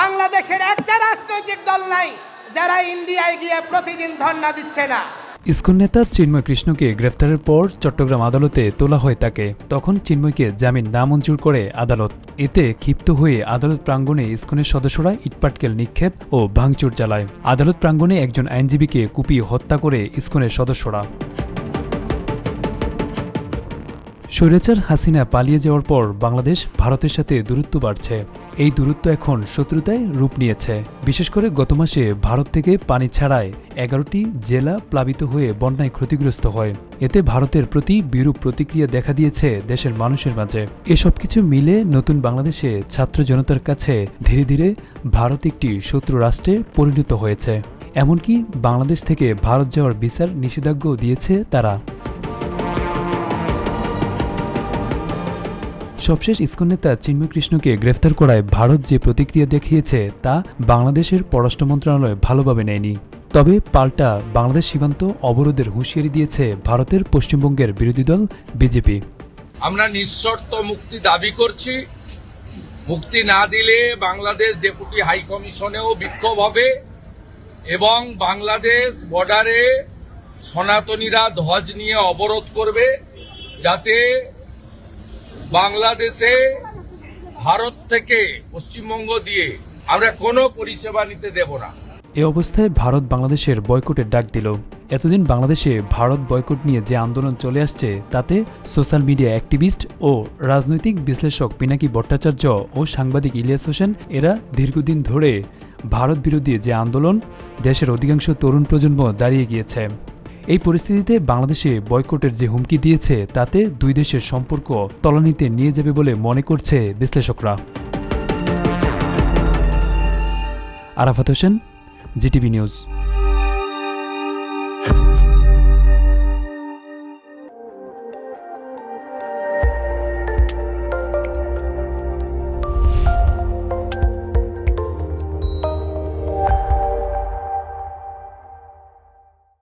বাংলাদেশের একটা রাজনৈতিক দল নাই, যারা ইন্ডিয়ায় গিয়ে প্রতিদিন ধর্ণা দিচ্ছে না। ইসকন নেতা চিন্ময় কৃষ্ণকে গ্রেফতারের পর চট্টগ্রাম আদালতে তোলা হয় তাকে। তখন চিন্ময়কে জামিন নামঞ্জুর করে আদালত। এতে ক্ষিপ্ত হয়ে আদালত প্রাঙ্গণে ইসকনের সদস্যরা ইটপাটকেল নিক্ষেপ ও ভাঙচুর চালায়। আদালত প্রাঙ্গণে একজন আইনজীবীকে কুপিয়ে হত্যা করে ইসকনের সদস্যরা। স্বৈরাচার হাসিনা পালিয়ে যাওয়ার পর বাংলাদেশ ভারতের সাথে দূরত্ব বাড়ছে। এই দূরত্ব এখন শত্রুতায় রূপ নিয়েছে। বিশেষ করে গত মাসে ভারত থেকে পানি ছাড়ায় এগারোটি জেলা প্লাবিত হয়ে বন্যায় ক্ষতিগ্রস্ত হয়। এতে ভারতের প্রতি বিরূপ প্রতিক্রিয়া দেখা দিয়েছে দেশের মানুষের মাঝে। এসব কিছু মিলে নতুন বাংলাদেশে ছাত্র জনতার কাছে ধীরে ধীরে ভারত একটি শত্রু রাষ্ট্রে পরিণত হয়েছে। এমনকি বাংলাদেশ থেকে ভারত যাওয়ার বিচার নিষেধাজ্ঞাও দিয়েছে তারা। সবশেষ ইসকন নেতা চিন্ময় কৃষ্ণকে গ্রেফতার করায় ভারত যে প্রতিক্রিয়া দেখিয়েছে তা বাংলাদেশের পররাষ্ট্র মন্ত্রণালয় ভালোভাবে নেয়নি। তবে পাল্টা বাংলাদেশ সীমান্ত অবরোধের হুঁশিয়ারি দিয়েছে ভারতের পশ্চিমবঙ্গের বিরোধী দল বিজেপি। আমরা নিঃশর্ত মুক্তি দাবি করছি। মুক্তি না দিলে বাংলাদেশ ডেপুটি হাই কমিশনেও বিক্ষোভ হবে এবং বাংলাদেশ বর্ডারে সনাতনীরা ধ্বজ নিয়ে অবরোধ করবে যাতে বাংলাদেশে, ভারত থেকে পশ্চিমবঙ্গ দিয়ে আমরা কোনো পরিষেবা নিতে দেব না। এ অবস্থায় ভারত বাংলাদেশের বয়কটের ডাক দিল। এতদিন বাংলাদেশে ভারত বয়কট নিয়ে যে আন্দোলন চলে আসছে, তাতে সোশ্যাল মিডিয়া অ্যাক্টিভিস্ট ও রাজনৈতিক বিশ্লেষক পিনাকি ভট্টাচার্য ও সাংবাদিক ইলিয়াস হোসেন, এরা দীর্ঘদিন ধরে ভারত বিরোধী যে আন্দোলন, দেশের অধিকাংশ তরুণ প্রজন্ম দাঁড়িয়ে গিয়েছে। এই পরিস্থিতিতে বাংলাদেশে বয়কটের যে হুমকি দিয়েছে, তাতে দুই দেশের সম্পর্ক তলানিতে নিয়ে যাবে বলে মনে করছে বিশ্লেষকরা। Arafat Hossain, GTV news.